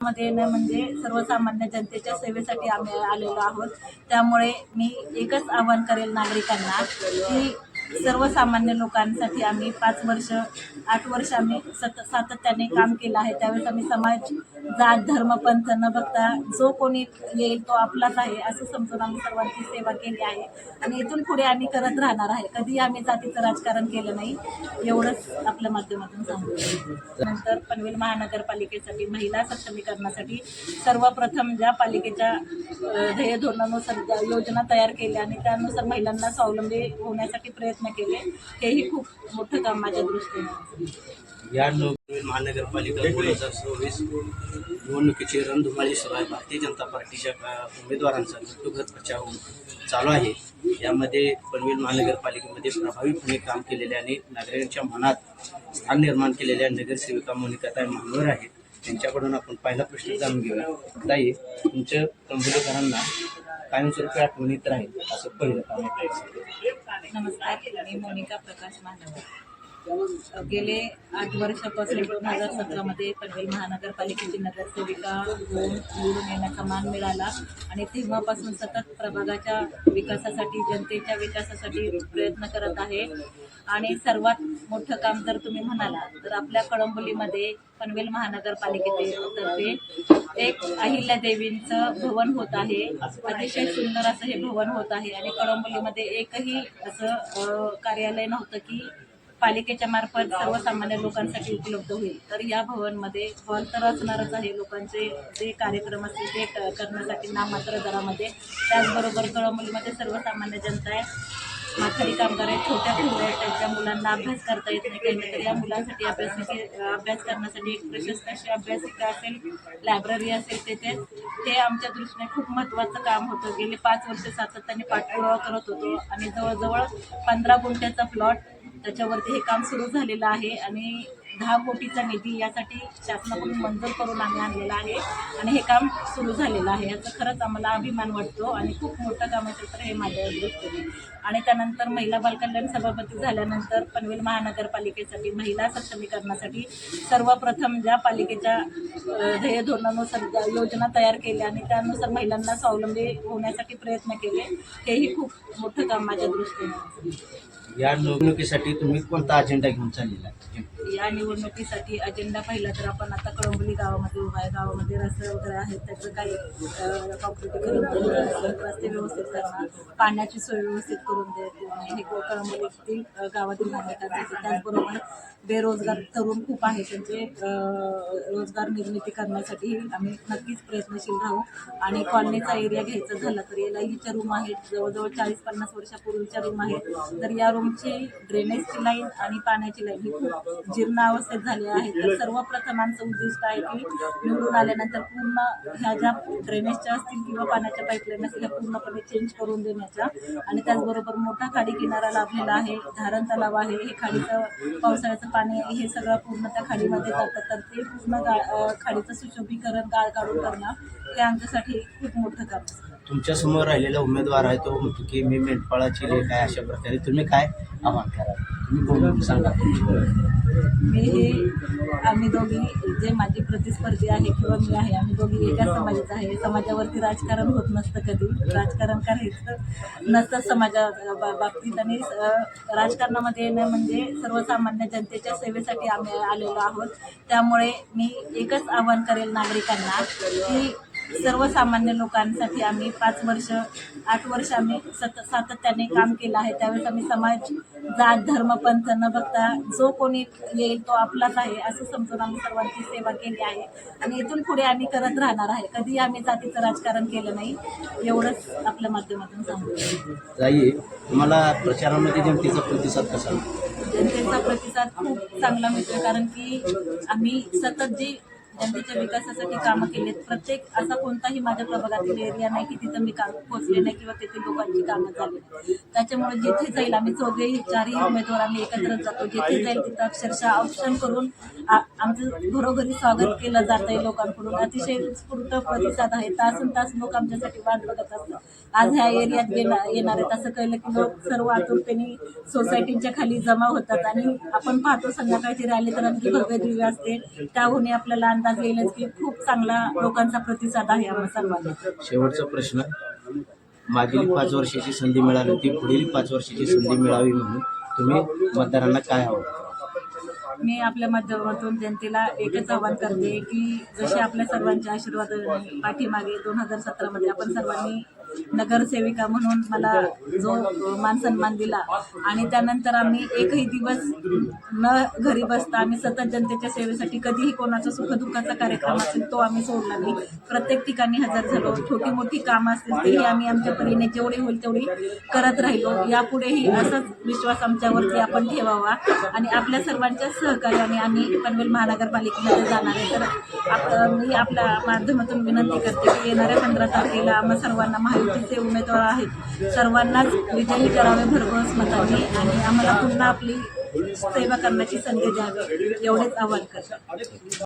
मध्ये येणं म्हणजे सर्वसामान्य जनतेच्या सेवेसाठी आम्ही आलेलो आहोत. त्यामुळे मी एकच आवाहन करेल नागरिकांना की सर्वसामान्य लोकांसाठी आम्ही पाच वर्ष आठ वर्ष आम्ही सत सातत्याने काम केलं आहे. त्यावेळेस आम्ही समाज जात धर्म पंथ न बघता जो कोणी येईल तो आपलाच आहे असं समजून आम्ही सर्वांची सेवा केली आहे. आणि इथून पुढे आम्ही करत राहणार आहे. कधीही आम्ही जातीचं राजकारण केलं नाही एवढंच आपल्या माध्यमातून सांगतो नंतर पनवेल महानगरपालिकेसाठी महिला सक्षमीकरणासाठी सर्वप्रथम ज्या पालिकेच्या ध्येयधोरणानुसार ध्येय धोरणानुसार योजना तयार केल्या आणि त्यानुसार महिलांना स्वावलंबी होण्यासाठी प्रयत्न केले. हेही खूप मोठं काम माझ्या दृष्टीने. या नवीन महानगरपालिका दोन हजार सव्वीस निवडणुकीची रणधुमाळी सुरू आहे भारतीय जनता पार्टीच्या उमेदवारांचा घटोघट प्रचार होऊन चालू आहे. यामध्ये पनवेल महानगरपालिकेमध्ये प्रभावीपणे काम केलेले आणि नागरिकांच्या मनात स्थान निर्माण केलेल्या नगरसेविका मोनिकाताई मानवर आहेत. त्यांच्याकडून आपण पहिला प्रश्न जाणून घेऊया. ताई तुमच्या कंबोलीकरांना कायमस्वरूपी आठवणीत राहील असं पहिलं काम आहे. नमस्कार मी मोनिका प्रकाश मानव गेले आठ वर्षापासून दोन हजार सतरामध्ये पनवेल महानगरपालिकेची नगरसेविका होऊन निवडून येण्याचा मान मिळाला. आणि तेव्हापासून सतत प्रभागाच्या विकासासाठी जनतेच्या विकासासाठी प्रयत्न करत आहे. आणि सर्वात मोठं काम जर तुम्ही म्हणाला तर आपल्या कळंबोलीमध्ये पनवेल महानगरपालिकेतर्फे एक अहिल्यादेवींचं भवन होत आहे. अतिशय सुंदर असं हे भवन होत आहे. आणि कळंबोलीमध्ये एकही असं कार्यालय नव्हतं की पालिकेच्या मार्फत सर्वसामान्य लोकांसाठी उपलब्ध होईल. तर या भवनमध्ये हॉल तर असणारच आहे. लोकांचे जे कार्यक्रम असतील ते क- करण्यासाठी नाममात्र दरामध्ये त्याचबरोबर कळंबोलीमध्ये सर्वसामान्य जनता आहे. माथाडी कामगार आहेत छोट्या मुलं आहेत त्यांच्या मुलांना अभ्यास करता येत नाही. काही तर या मुलांसाठी अभ्यासिके अभ्यास करण्यासाठी एक प्रशस्त अशी अभ्यासिका असेल लायब्ररी असेल तेथे. ते आमच्या दृष्टीने खूप महत्त्वाचं काम होतं. गेले पाच वर्ष सातत्याने पाठपुरावा करत होतो आणि जवळजवळ पंधरा गुंठ्याचा प्लॉट त्याच्यावरती हे काम सुरू झालेलं आहे आणि दहा कोटीचा निधी यासाठी शासनाकडून मंजूर करून आम्ही आणलेला आहे आणि हे काम सुरू झालेलं आहे. याचा खरंच आम्हाला अभिमान वाटतो आणि खूप मोठं काम असेल तर हे माझ्या दृष्टीने. आणि त्यानंतर महिला बालकल्याण सभापती झाल्यानंतर पनवेल महानगरपालिकेसाठी महिला सक्षमीकरणासाठी सर्वप्रथम ज्या पालिकेच्या ध्येय धोरणानुसार ज्या योजना तयार केल्या आणि त्यानुसार महिलांना स्वावलंबी होण्यासाठी प्रयत्न केले हेही खूप मोठं काम माझ्या दृष्टीने. या निवडणुकीसाठी तुम्ही कोणता अजेंडा घेऊन चाललेला या निवडणुकीसाठी अजेंडा पहिला तर आपण आता कळंबोली गावामध्ये उभा आहे. गावामध्ये रस्ते वगैरे आहेत. त्याचं काही कॉम्प्युटीकरण रस्ते व्यवस्थित करणं पाण्याची सोय व्यवस्थित करून देणे हे कळंबोलीतील गावातील नागरिकांसाठी. त्याचबरोबर बेरोजगार तरुण खूप आहे त्यांचे रोजगार निर्मिती करण्यासाठी आम्ही नक्कीच प्रयत्नशील राहू. आणि कॉलनीचा एरिया घ्यायचा झाला तर याला आयच्या रूम आहेत जवळजवळ चाळीस पन्नास वर्षापूर्वीच्या रूम आहेत तर या रूमची ड्रेनेजची लाईन आणि पाण्याची लाईन ही खूप जीर्ण अवस्थेत झाली आहे तर सर्वप्रथम आमचं उद्दिष्ट आहे की निवडून आल्यानंतर पूर्ण ह्या ज्या ड्रेनेजच्या असतील किंवा पाण्याच्या पाईपलाईन असतील त्या पूर्णपणे चेंज करून देण्याच्या. आणि त्याचबरोबर मोठा खाडी किनारा लाभलेला आहे धारण तलाव आहे. हे खाडीचं पावसाळ्याचं पाणी हे सगळं पूर्ण त्या खाडीमध्ये जातं. तर ते पूर्ण गा अं, खाडीचं सुशोभीकरण गाळ काढून करणं हे आमच्यासाठी खूप मोठं काम असतं. तुमच्यासमोर राहिलेला उमेदवार आहे तो म्हणतो की मी मेंढपाळाची लेख आहे अशा प्रकारे. तुम्ही काय आव्हान कराल? तुम्ही बोलून सांगा मी हे आम्ही दोघी जे माझी प्रतिस्पर्धी आहे किंवा मी आहे आम्ही दोघी एका समाजाचं आहे. समाजावरती राजकारण होत नसतं कधी. राजकारण करायचं नसतं समाजा बा- बाबतीत आणि राजकारणामध्ये येणं म्हणजे सर्वसामान्य जनतेच्या सेवेसाठी आम्ही आलेलो आहोत. त्यामुळे मी एकच आव्हान करेल नागरिकांना की सर्वसामान्य लोकांसाठी आम्ही पाच वर्ष आठ वर्ष आम्ही सत सातत्याने काम केलं आहे. त्यावेळेस आम्ही समाज जात धर्म पंथ न बघता जो कोणी येईल तो आपलाच आहे असं समजून आम्ही सर्वांची सेवा केली आहे. आणि इथून पुढे आम्ही करत राहणार आहे. कधी आम्ही जातीचं राजकारण केलं नाही एवढंच आपल्या माध्यमातून सांगतो जाई तुम्हाला प्रचारामध्ये जनतेचा प्रतिसाद कसा जनतेचा प्रतिसाद खूप चांगला मिळतो कारण की आम्ही सतत जी जनतेच्या विकासासाठी कामं केलेत. प्रत्येक असा कोणताही माझ्या प्रभागातील एरिया नाही की तिथं मी काम पोहोचले नाही किंवा तिथे लोकांची कामं झाली त्याच्यामुळे जिथे जाईल आम्ही चौघेही चारही उमेदवार आम्ही एकत्रच जातो. जिथे जाईल तिथं अक्षरशः ऑप्शन करून आमचं घरोघरी स्वागत केलं जात आहे लोकांकडून. अतिशय उत्स्फूर्त प्रतिसाद आहे. तासन तास लोक आमच्यासाठी वाट बघत असतात. आज ह्या एरियात गेला येणार आहेत. असं कळलं की लोक सर्व आतुरतेने सोसायटीच्या खाली जमा होतात. आणि आपण पाहतो संध्याकाळची रॅली तर आणखी भव्य दिव्य असते. त्याहूनही आपल्याला अंदाज येईलच की खूप चांगला लोकांचा प्रतिसाद आहे आम्हा सर्वांना. शेवटचा प्रश्न. मागील पाच वर्षाची संधी मिळाली होती पुढील पाच वर्षाची संधी मिळावी म्हणून तुम्ही मतदारांना काय हवं? मी आपल्या माध्यमातून जनतेला एकच आवाहन करते की जसे आपल्या सर्वांच्या आशीर्वाद पाठीमागे दोन हजार सतरामध्ये आपण सर्वांनी नगरसेविका म्हणून मला जो मान सन्मान दिला. आणि त्यानंतर आम्ही एकही दिवस न घरी बसता आम्ही सतत जनतेच्या सेवेसाठी कधीही कोणाचा सुखदुःखाचा कार्यक्रम असेल तो आम्ही सोडला नाही. प्रत्येक ठिकाणी हजर झालो छोटी मोठी कामं असतील तेही आम्ही आमच्या परीने जेवढी होईल तेवढी करत राहिलो. यापुढेही असाच विश्वास आमच्यावरती आपण ठेवावा. आणि आपल्या सर्वांच्या सहकार्याने आम्ही पनवेल महानगरपालिकेमध्ये जाणार आहे. तर आप मी आपल्या माध्यमातून विनंती करते की येणाऱ्या पंधरा तारखेला आम्हा सर्वांना युतीचे उमेदवार आहेत सर्वांनाच विजयी करावे भरघोस मताने आणि आम्हाला पुन्हा आपली सेवा करण्याची संधी द्यावी एवढेच आवाहन करतात